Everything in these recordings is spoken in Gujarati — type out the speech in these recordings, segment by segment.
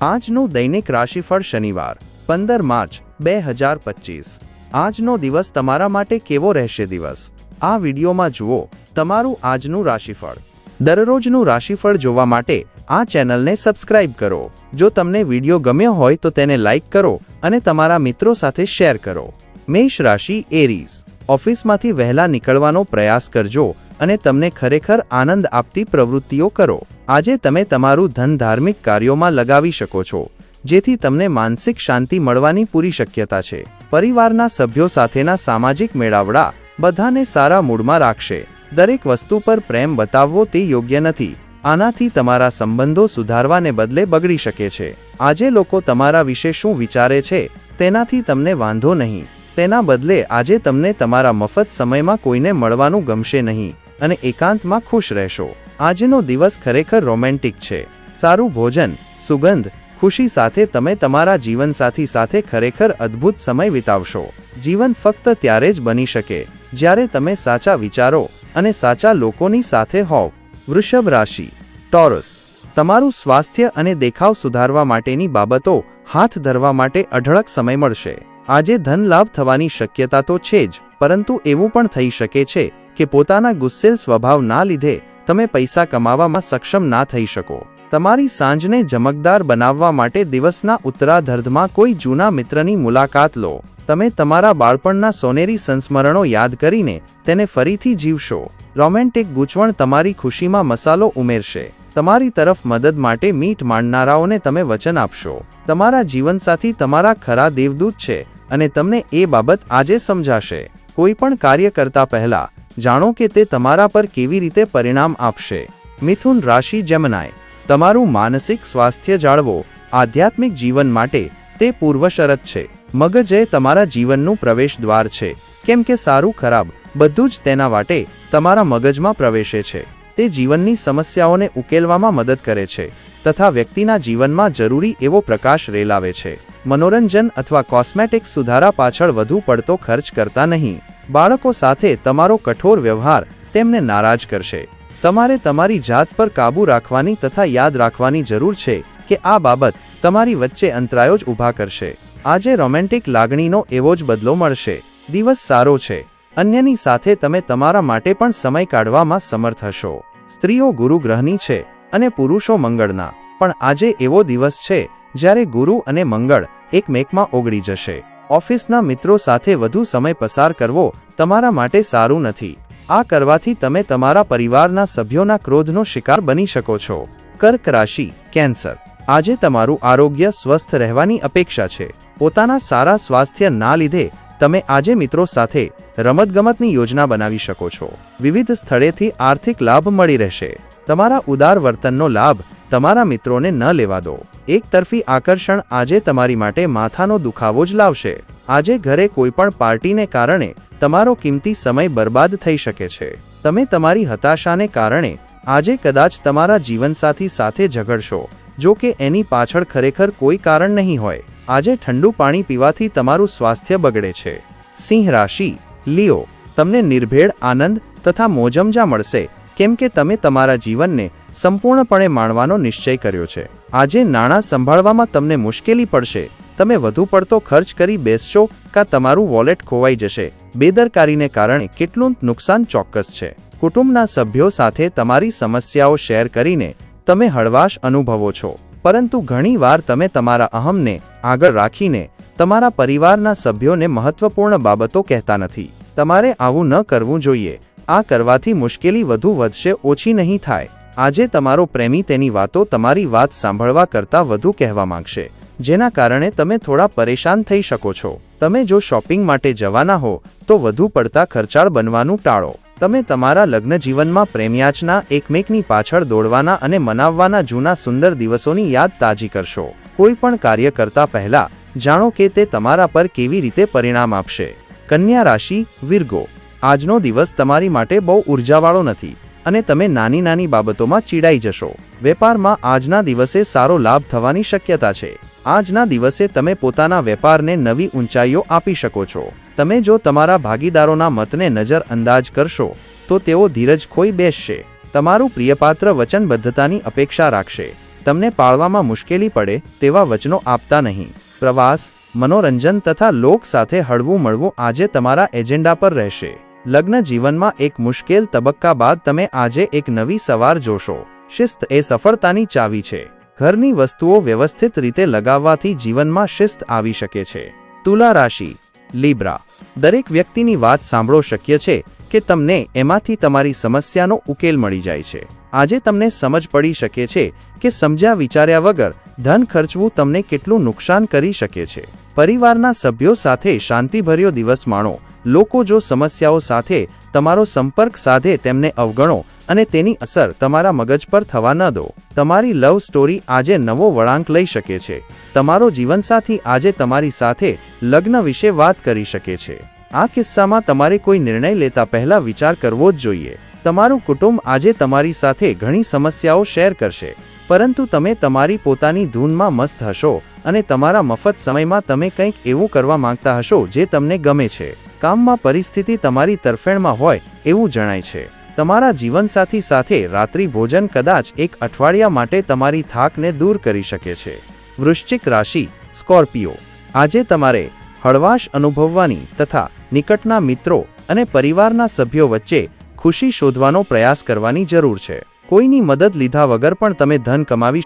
આજનું દૈનિક રાશિફળ શનિવાર, પંદર માર્ચ, બે હજાર પચીસ. આજનો દિવસ તમારા માટે કેવો રહેશે દિવસ? આ વિડીયોમાં જુઓ, તમારું આજનું રાશિફળ. દરરોજનું રાશિફળ જોવા માટે આ ચેનલને સબસ્ક્રાઇબ કરો. જો તમને વીડિયો ગમ્યો હોય તો તેને લાઇક કરો અને તમારા મિત્રો સાથે શેર કરો. મેષ રાશિ એરીઝ ઓફિસમાંથી વહેલા નીકળવાનો પ્રયાસ કરજો અને તમને ખરેખર આનંદ આપતી પ્રવૃત્તિઓ કરો. આજે તમે તમારું ધન ધાર્મિક કાર્યોમાં લગાવી શકો છો, જેથી તમને માનસિક શાંતિ મળવાની પૂરી શક્યતા છે. પરિવારના સભ્યો સાથેના સામાજિક મેળાવડા બધાને સારા મૂડમાં રાખશે. દરેક વસ્તુ પર પ્રેમ બતાવવો તે યોગ્ય નથી. આનાથી તમારા સંબંધો સુધારવાને બદલે બગડી શકે છે. આજે લોકો તમારા વિશે શું વિચારે છે, તેનાથી તમને વાંધો નહીં. તેના બદલે આજે તમને તમારા મફત સમયમાં કોઈને મળવાનું ગમશે નહીં. અને એકાંતમાં ખુશ રહેશો. આજનો દિવસ ખરેખર રોમેન્ટિક છે. સારું ભોજન, સુગંધ, ખુશી સાથે તમે તમારા જીવનસાથી સાથે ખરેખર અદ્ભુત સમય વિતાવશો. જીવન ફક્ત ત્યારે જ બની શકે, જ્યારે તમે સાચા વિચારો અને સાચા લોકોની સાથે હોવ. વૃષભ રાશિ, ટોરસ, તમારું સ્વાસ્થ્ય અને દેખાવ સુધારવા માટેની બાબતો હાથ ધરવા માટે અઢળક સમય મળશે. આજે ધન લાભ થવાની શક્યતા તો છે જ, પરંતુ એવું પણ થઈ શકે છે કે પોતાના ગુસ્સેલ સ્વભાવના લીધે તમે પૈસા કમાવામાં સક્ષમ ના થઈ શકો. તમારી સાંજને જમકદાર બનાવવા માટે દિવસના ઉત્તરાધર્ધમાં કોઈ જૂના મિત્રની મુલાકાત લો. તમે તમારા બાળપણના સોનેરી સંસ્મરણો યાદ કરીને તેને ફરીથી જીવશો. રોમેન્ટિક ગૂંચવણ તમારી ખુશીમાં મસાલો ઉમેરશે. તમારી તરફ મદદ માટે મીઠ માંડનારાઓને તમે વચન આપશો. તમારા જીવનસાથી તમારા ખરા દેવદૂત છે અને તમને એ બાબત આજે સમજાશે. કોઈ પણ કાર્ય કરતા પહેલા જાણો કે તે તમારા પર કેવી રીતે પરિણામ આપશે. મિથુન રાશિ જમનાય, તમારું માનસિક સ્વાસ્થ્ય જાળવો, આધ્યાત્મિક જીવન માટે તે પૂર્વશરત છે. મગજ એ તમારા જીવનનું પ્રવેશ દ્વાર છે. કેમ કે સારું ખરાબ બધું જ તેના માટે તમારા મગજમાં પ્રવેશે છે. તે જીવનની સમસ્યાઓને ઉકેલવામાં મદદ કરે છે તથા વ્યક્તિના જીવનમાં જરૂરી એવો પ્રકાશ રેલાવે છે. મનોરંજન અથવા કોસ્મેટિક્સ સુધારા પાછળ વધુ પડતો ખર્ચ કરતા નહીં. બાળકો સાથે તમારો કઠોર વ્યવહાર તેમને નારાજ કરશે. તમારે તમારી જાત પર કાબૂ રાખવાની તથા યાદ રાખવાની જરૂર છે કે આ બાબત તમારી વચ્ચે અંતરાયો જ ઊભા કરશે. આજે રોમેન્ટિક લાગણીનો એવો જ બદલો મળશે. દિવસ સારો છે. અન્યની સાથે તમે તમારા માટે પણ સમય કાઢવામાં સમર્થ હશો. સ્ત્રીઓ ગુરુ ગ્રહની છે અને પુરુષો મંગળના. પણ આજે એવો દિવસ છે જ્યારે ગુરુ અને મંગળ એકમેકમાં ઓગળી જશે. ઓફિસના મિત્રો સાથે વધુ સમય પસાર કરવો તમારા માટે સારું નથી. આ કરવાથી તમે તમારા પરિવારના સભ્યોના ક્રોધનો શિકાર બની શકો છો. કર્ક રાશિ, કેન્સર. આજે તમારું આરોગ્ય સ્વસ્થ રહેવાની અપેક્ષા છે. પોતાના સારા સ્વાસ્થ્ય ના લીધે તમે આજે મિત્રો સાથે રમતગમતની યોજના બનાવી શકો છો. વિવિધ સ્થળેથી આર્થિક લાભ મળી રહેશે. તમારા ઉદાર વર્તનનો લાભ તમારા મિત્રોને ન લેવા દો. એક તરફી આકર્ષણ આજે તમારી માટે માથાનો દુખાવો જ લાવશે. આજે ઘરે કોઈપણ પાર્ટીને કારણે તમારો કિંમતી સમય બરબાદ થઈ શકે છે. તમે તમારી હતાશાને કારણે આજે કદાચ તમારા જીવનસાથી સાથે ઝઘડશો, જો કે એની પાછળ ખરેખર કોઈ કારણ નહીં હોય. આજે ઠંડુ પાણી પીવાથી તમારું સ્વાસ્થ્ય બગડે છે. સિંહ રાશિ, લિયો, તમને નિર્ભેળ આનંદ તથા મોજમજા મળશે. કેમ કે તમે તમારા જીવનને સંપૂર્ણપણે માણવાનો નિશ્ચય કર્યો છે. આજે નાણાં સંભાળવામાં તમને મુશ્કેલી પડશે. તમે વધુ પડતો ખર્ચ કરી બેસશો કા તમારું વોલેટ ખોવાઈ જશે. બેદરકારીને કારણે કેટલું નુકસાન ચોક્કસ છે. કુટુંબના સભ્યો સાથે તમારી સમસ્યાઓ શેર કરીને તમે હળવાશ અનુભવો છો. પરંતુ ઘણીવાર તમે તમારા અહમને આગળ રાખીને તમારા પરિવારના સભ્યોને મહત્વપૂર્ણ બાબતો કહેતા નથી. તમારે આવું ન કરવું જોઈએ. આ કરવાથી મુશ્કેલી વધુ વધશે, ઓછી નહીં થાય. આજે તમારો પ્રેમી તેની વાતો તમારી વાત સાંભળવા કરતાં વધુ કહેવા માંગશે. જેના કારણે તમે થોડા પરેશાન થઈ શકો છો. તમે જો શોપિંગ માટે જવાના હો, તો વધુ પડતા ખર્ચાળ બનવાનું ટાળો. તમે તમારા લગ્ન જીવનમાં પ્રેમયાચના, એકમેકની પાછળ દોડવાના અને મનાવવાના જૂના સુંદર દિવસોની યાદ તાજી કરશો. કોઈ પણ કાર્ય કરતા પહેલા, જાણો કે તે તમારા પર કેવી રીતે પરિણામ આપશે. કન્યા રાશિ, વિર્ગો. આજનો દિવસ તમારી માટે બહુ ઉર્જાવાળો નથી. અને તમે નાની નાની બાબતોમાં ચીડાઈ જશો. વેપારમાં આજના દિવસે સારો લાભ થવાની શક્યતા છે. આજના દિવસે તમે પોતાના વેપારને નવી ઊંચાઈઓ આપી શકો છો. તમે જો તમારા ભાગીદારોના મતને નજર અંદાજ કરશો, તો તેઓ ધીરજ ખોઈ બેસશે. તમારું પ્રિયપાત્ર વચનબદ્ધતાની અપેક્ષા રાખશે. તમને પાળવામાં મુશ્કેલી પડે તેવા વચનો આપતા નહીં. પ્રવાસ, મનોરંજન તથા લોક સાથે હળવું મળવું આજે તમારા એજન્ડા પર રહેશે. લગ્ન જીવનમાં એક મુશ્કેલ તબક્કા બાદ તમે આજે એક નવી સવાર જોશો. શિસ્ત એ સફળતાની ચાવી છે. ઘરની વસ્તુઓ વ્યવસ્થિત રીતે લગાવવાથી જીવનમાં શિસ્ત આવી શકે છે. તુલા રાશિ, લીબ્રા. દરેક વ્યક્તિની વાત સાંભળો શક્ય છે કે તમને એમાંથી તમારી સમસ્યાનો ઉકેલ મળી જાય છે. આજે તમને સમજ પડી શકે છે કે સમજ્યા વિચાર્યા વગર ધન ખર્ચવું તમને કેટલું નુકસાન કરી શકે છે. પરિવારના સભ્યો સાથે શાંતિભર્યો દિવસ માણો. લોકો જો સમસ્યાઓ સાથે તમારો સંપર્ક સાધે તેમને અવગણો અને તેની અસર તમારા મગજ પર થવા ન દો. તમારી લવ સ્ટોરી આજે નવો વળાંક લઈ શકે છે. તમારો જીવનસાથી આજે તમારી સાથે લગ્ન વિશે વાત કરી શકે છે. આ કિસ્સામાં તમારે કોઈ નિર્ણય લેતા પહેલા વિચાર કરવો જ જોઈએ. તમારું કુટુંબ આજે તમારી સાથે ઘણી સમસ્યાઓ શેર કરશે. પરંતુ તમે તમારી પોતાની ધૂનમાં મસ્ત હશો અને તમારા મફત સમયમાં તમે કંઈક એવું કરવા માંગતા હશો જે તમને ગમે છે. કામમાં પરિસ્થિતિ તમારી તરફેણમાં હોય એવું જણાય છે. તમારા જીવનસાથી સાથે રાત્રિ ભોજન કદાચ એક અઠવાડિયા માટે તમારી થાકને દૂર કરી શકે છે. વૃશ્ચિક રાશિ, સ્કોર્પિયો. આજે તમારે હળવાશ અનુભવવાની તથા નિકટના મિત્રો અને પરિવારના સભ્યો વચ્ચે ખુશી શોધવાનો પ્રયાસ કરવાની જરૂર છે. કોઈની મદદ લીધા વગર પણ તમે ધન કમાવી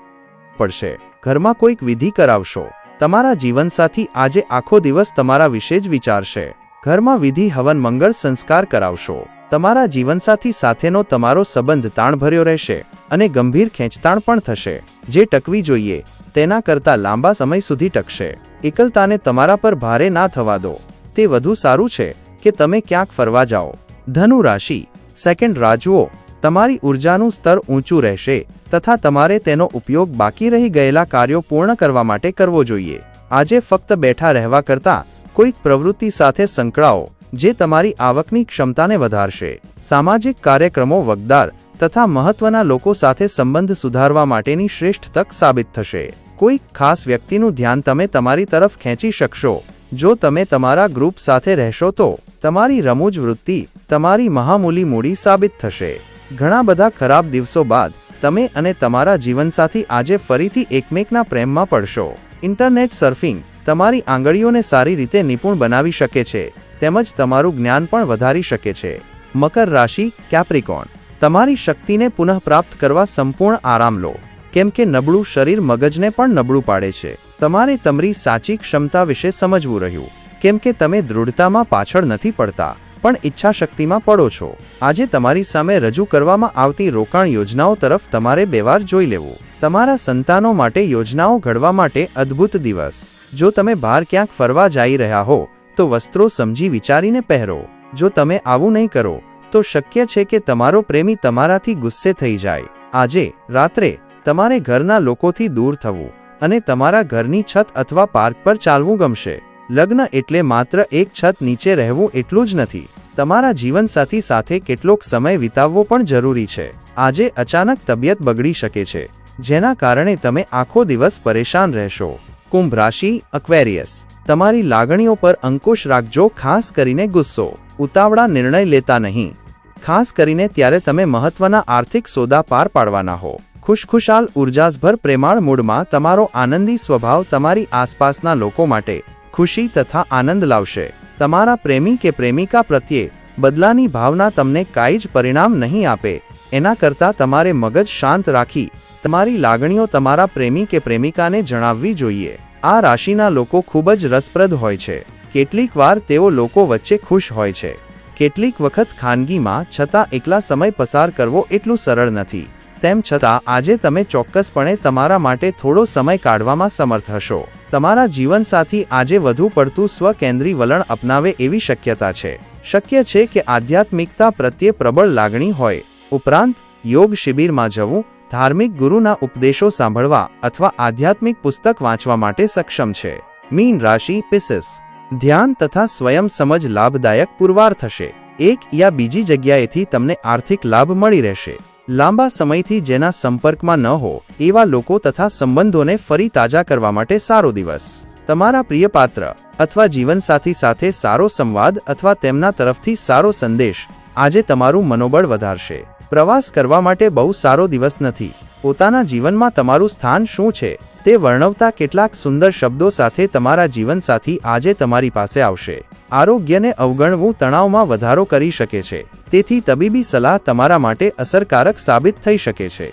પડશે. ઘરમાં કોઈક વિધિ કરાવશો. તમારા જીવનસાથી આજે આખો દિવસ તમારા વિશે જ વિચારશે. ઘરમાં વિધિ હવન મંગળ સંસ્કાર કરાવશો. તમારા જીવનસાથી સાથેનો તમારો સંબંધ તાણભર્યો રહેશે અને ગંભીર ખેંચતાણ પણ થશે. જે ટકવી જોઈએ, તેના કરતાં લાંબા સમય સુધી ટકશે. એકલતાને તમારા પર ભારે ના થવા દો. તે વધુ સારું છે કે તમે ક્યાંક ફરવા જાઓ. ધનુ રાશિ સેકન્ડ રાજુઓ, તમારી ઉર્જાનું સ્તર ઊંચું રહેશે તથા તમારે તેનો ઉપયોગ બાકી રહી ગયેલા કાર્યો પૂર્ણ કરવા માટે કરવો જોઈએ. આજે ફક્ત બેઠા રહેવા કરતાં કોઈક પ્રવૃત્તિ સાથે સંકળાઓ, જે તમારી આવકની ક્ષમતાને વધારશે. સામાજિક કાર્યક્રમો વગદાર તથા મહત્વના લોકો સાથે સંબંધ સુધારવા માટેની શ્રેષ્ઠ તક સાબિત થશે. કોઈક ખાસ વ્યક્તિનું ધ્યાન તમે તમારી તરફ ખેંચી શકશો. જો તમે તમારા ગ્રુપ સાથે રહેશો તો તમારી રમૂજ વૃત્તિ તમારી મહામૂલી મૂડી સાબિત થશે. ઘણા બધા ખરાબ દિવસો બાદ તમે અને તમારા જીવનસાથી આજે ફરીથી એકમેકના પ્રેમમાં પડશો. ઇન્ટરનેટ સર્ફિંગ તમારી આંગળીઓને સારી રીતે નિપુણ બનાવી શકે છે, તેમજ તમારું જ્ઞાન પણ વધારી શકે છે. મકર રાશિ કેપ્રિકોન તમારી શક્તિને પુનઃપ્રાપ્ત કરવા સંપૂર્ણ આરામ લો, કેમ કે નબળું શરીર મગજને પણ નબળું પાડે છે. તમારે તમારી સાચી ક્ષમતા વિશે સમજવું રહ્યું, કેમ કે તમે દૃઢતામાં પાછળ નથી પડતા. પણ ઈચ્છાશક્તિમાં પડો છો. આજે તમારી સામે રજૂ કરવામાં આવતી રોકાણ યોજનાઓ તરફ તમારે બે વાર જોઈ લેવું. તમારા સંતાનો માટે યોજનાઓ ઘડવા માટે અદ્ભુત દિવસ. જો તમે બહાર ક્યાંક ફરવા જઈ રહ્યા હો, તો વસ્ત્રો સમજી વિચારીને પહેરો. જો તમે આવું નહીં કરો, તો શક્ય છે કે તમારો પ્રેમી તમારાથી ગુસ્સે થઈ જાય. આજે, રાત્રે, તમારે ઘરના લોકોથી દૂર થવું અને તમારા ઘરની છત અથવા પાર્ક પર ચાલવું ગમશે. લગ્ન એટલે માત્ર એક છત નીચે રહેવું એટલું જ નથી. તમારા જીવનસાથી સાથે કેટલોક સમય વિતાવવો પણ જરૂરી છે. આજે અચાનક તબિયત બગડી શકે છે. જેના કારણે તમે આખો દિવસ પરેશાન રહેશો. કુંભ રાશિ અક્વેરિયસ તમારી લાગણીઓ પર અંકુશ રાખજો, ખાસ કરીને ગુસ્સો. ઉતાવળા નિર્ણય લેતા નહીં. ખાસ કરીને ત્યારે તમે મહત્વના આર્થિક સોદા પાર પાડવાના હો. ખુશખુશાલ, ઉર્જાસભર પ્રેમાળ મૂડમાં તમારો આનંદી સ્વભાવ તમારી આસપાસના લોકો માટે ખુશી તથા આનંદ લાવશે. તમારા પ્રેમી કે પ્રેમિકા પ્રત્યે બદલાની ભાવના તમને કાંઈ જ પરિણામ નહીં આપે. એના કરતાં તમારે મગજ શાંત રાખી તમારી લાગણીઓ તમારા પ્રેમી કે પ્રેમિકાને જણાવવી જોઈએ. આ રાશિના લોકો ખૂબ જ રસપ્રદ હોય છે. કેટલીક વાર તેઓ લોકો વચ્ચે ખુશ હોય છે. કેટલીક વખત ખાનગીમાં છતાં એકલા સમય પસાર કરવો એટલું સરળ નથી. તેમ છતાં, આજે તમે ચોક્કસપણે તમારા માટે થોડો સમય કાઢવામાં સમર્થ હશો. તમારા જીવનસાથી આજે વધુ પડતું સ્વકેન્દ્રી વલણ અપનાવે એવી શક્યતા છે. શક્ય છે કે આધ્યાત્મિકતા પ્રત્યે પ્રબળ લાગણી હોય. ઉપરાંત, યોગ શિબિરમાં જવું, ધાર્મિક ગુરુના ઉપદેશો સાંભળવા અથવા આધ્યાત્મિક પુસ્તક વાંચવા માટે સક્ષમ છે. મીન રાશિ પિસિસ ધ્યાન તથા સ્વયં સમજ લાભદાયક પુરવાર થશે. એક યા બીજી જગ્યાએથી તમને આર્થિક લાભ મળી રહેશે. લાંબા સમયથી જેના સંપર્કમાં ન હો, એવા લોકો તથા સંબંધોને ફરી તાજા કરવા માટે સારો દિવસ. તમારા પ્રિય પાત્ર, અથવા જીવનસાથી સાથે સારો સંવાદ અથવા તેમના તરફથી સારો સંદેશ, આજે તમારું મનોબળ વધારશે. પ્રવાસ કરવા માટે બહુ સારો દિવસ નથી. પોતાના જીવનમાં તમારું સ્થાન શું છે, તે વર્ણવતા કેટલાક સુંદર શબ્દો સાથે તમારા જીવનસાથી આજે તમારી પાસે આવશે. આરોગ્યને અવગણવું તણાવમાં વધારો કરી શકે છે. તેથી તબીબી સલાહ તમારા માટે અસરકારક સાબિત થઈ શકે છે.